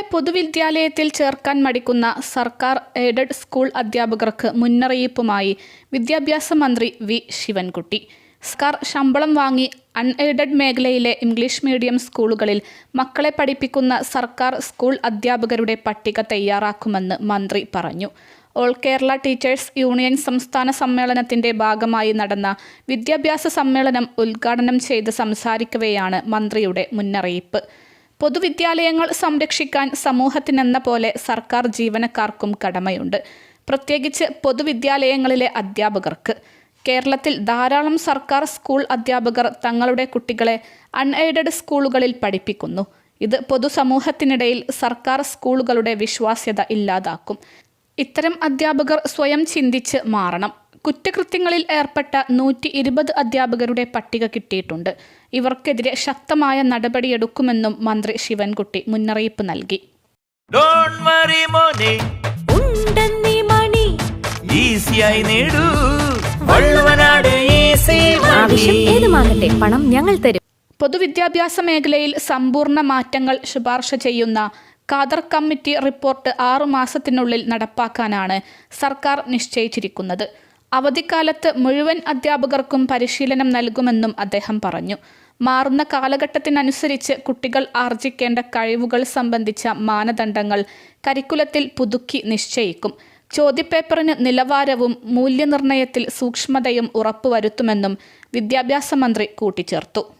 കുട്ടികളെ പൊതുവിദ്യാലയത്തിൽ ചേർക്കാൻ മടിക്കുന്ന സർക്കാർ എയ്ഡഡ് സ്കൂൾ അധ്യാപകർക്ക് മുന്നറിയിപ്പുമായി വിദ്യാഭ്യാസ മന്ത്രി വി ശിവൻകുട്ടി. സർക്കാർ ശമ്പളം വാങ്ങി അൺഎയ്ഡഡ് മേഖലയിലെ ഇംഗ്ലീഷ് മീഡിയം സ്കൂളുകളിൽ മക്കളെ പഠിപ്പിക്കുന്ന സർക്കാർ സ്കൂൾ അധ്യാപകരുടെ പട്ടിക തയ്യാറാക്കുമെന്ന് മന്ത്രി പറഞ്ഞു. ഓൾ കേരള ടീച്ചേഴ്സ് യൂണിയൻ സംസ്ഥാന സമ്മേളനത്തിന്റെ ഭാഗമായി നടന്ന വിദ്യാഭ്യാസ സമ്മേളനം ഉദ്ഘാടനം ചെയ്ത് സംസാരിക്കവെയാണ് മന്ത്രിയുടെ മുന്നറിയിപ്പ്. പൊതുവിദ്യാലയങ്ങൾ സംരക്ഷിക്കാൻ സമൂഹത്തിനെന്ന പോലെ സർക്കാർ ജീവനക്കാർക്കും കടമയുണ്ട്. പ്രത്യേകിച്ച് പൊതുവിദ്യാലയങ്ങളിലെ അധ്യാപകർക്ക്. കേരളത്തിൽ ധാരാളം സർക്കാർ സ്കൂൾ അധ്യാപകർ തങ്ങളുടെ കുട്ടികളെ അൺഎയ്ഡഡ് സ്കൂളുകളിൽ പഠിപ്പിക്കുന്നു. ഇത് പൊതുസമൂഹത്തിനിടയിൽ സർക്കാർ സ്കൂളുകളുടെ വിശ്വാസ്യത ഇല്ലാതാക്കും. ഇത്തരം അധ്യാപകർ സ്വയം ചിന്തിച്ച് മാറണം. കുറ്റകൃത്യങ്ങളിൽ ഏർപ്പെട്ട നൂറ്റി ഇരുപത് അധ്യാപകരുടെ പട്ടിക കിട്ടിയിട്ടുണ്ട്. ഇവർക്കെതിരെ ശക്തമായ നടപടിയെടുക്കുമെന്നും മന്ത്രി ശിവൻകുട്ടി മുന്നറിയിപ്പ് നൽകി. ഏതുമാകട്ടെ പണം ഞങ്ങൾ തരും. പൊതുവിദ്യാഭ്യാസ മേഖലയിൽ സമ്പൂർണ മാറ്റങ്ങൾ ശുപാർശ ചെയ്യുന്ന കാദർ കമ്മിറ്റി റിപ്പോർട്ട് ആറു മാസത്തിനുള്ളിൽ നടപ്പാക്കാനാണ് സർക്കാർ നിശ്ചയിച്ചിരിക്കുന്നത്. അവധിക്കാലത്ത് മുഴുവൻ അധ്യാപകർക്കും പരിശീലനം നൽകുമെന്നും അദ്ദേഹം പറഞ്ഞു. മാറുന്ന കാലഘട്ടത്തിനനുസരിച്ച് കുട്ടികൾ ആർജിക്കേണ്ട കഴിവുകൾ സംബന്ധിച്ച മാനദണ്ഡങ്ങൾ കരിക്കുലത്തിൽ പുതുക്കി നിശ്ചയിക്കും. ചോദ്യപേപ്പറിന് നിലവാരവും മൂല്യനിർണയത്തിൽ സൂക്ഷ്മതയും ഉറപ്പുവരുത്തുമെന്നും വിദ്യാഭ്യാസ മന്ത്രി കൂട്ടിച്ചേർത്തു.